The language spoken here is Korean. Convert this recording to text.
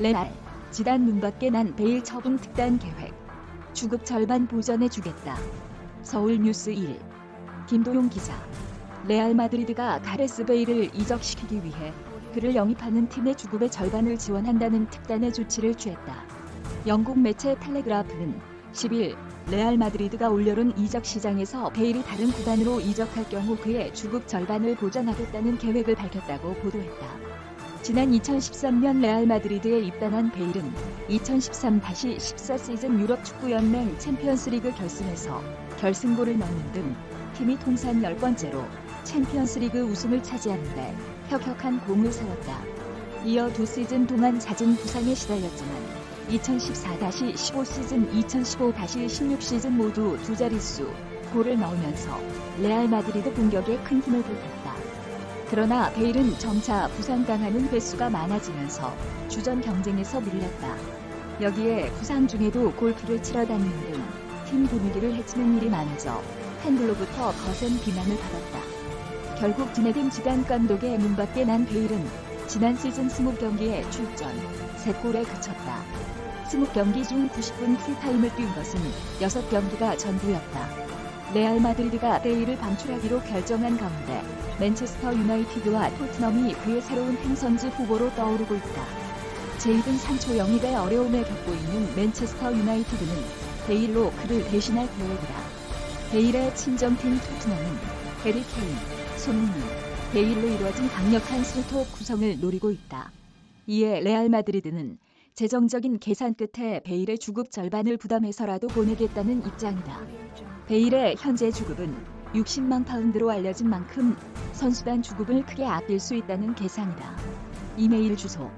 레알, 지단 눈밖에 난 베일 처분 특단 계획. 주급 절반 보전해 주겠다. 서울 뉴스 1. 김도용 기자. 레알 마드리드가 가레스 베일을 이적시키기 위해 그를 영입하는 팀의 주급의 절반을 지원한다는 특단의 조치를 취했다. 영국 매체 텔레그라프는 10일 레알 마드리드가 올여름 이적 시장에서 베일이 다른 구단으로 이적할 경우 그의 주급 절반을 보전하겠다는 계획을 밝혔다고 보도했다. 지난 2013년 레알 마드리드에 입단한 베일은 2013-14 시즌 유럽 축구 연맹 챔피언스리그 결승에서 결승골을 넣는 등 팀이 통산 10번째로 챔피언스리그 우승을 차지하는데 혁혁한 공을 세웠다. 이어 두 시즌 동안 잦은 부상에 시달렸지만 2014-15 시즌, 2015-16 시즌 모두 두 자릿수 골을 넣으면서 레알 마드리드 공격에 큰 힘을 보탰다. 그러나 베일은 점차 부상당하는 횟수가 많아지면서 주전 경쟁에서 밀렸다. 여기에 부상 중에도 골프를 치러 다니는 등 팀 분위기를 해치는 일이 많아져 팬들로부터 거센 비난을 받았다. 결국 진해딘 지단 감독의 문 밖에 난 베일은 지난 시즌 20경기에 출전, 3골에 그쳤다. 20경기 중 90분 풀타임을 뛴 것은 6경기가 전부였다. 레알 마드리드가 베일을 방출하기로 결정한 가운데 맨체스터 유나이티드와 토트넘이 그의 새로운 행선지 후보로 떠오르고 있다. 제2등 산초 영입에 어려움을 겪고 있는 맨체스터 유나이티드는 베일로 그를 대신할 계획이다. 베일의 친정팀 토트넘은 해리 케인, 손흥민, 베일로 이루어진 강력한 슬톱 구성을 노리고 있다. 이에 레알 마드리드는 재정적인 계산 끝에 베일의 주급 절반을 부담해서라도 보내겠다는 입장이다. 베일의 현재 주급은 60만 파운드로 알려진 만큼 선수단 주급을 크게 아낄 수 있다는 계산이다. 이메일 주소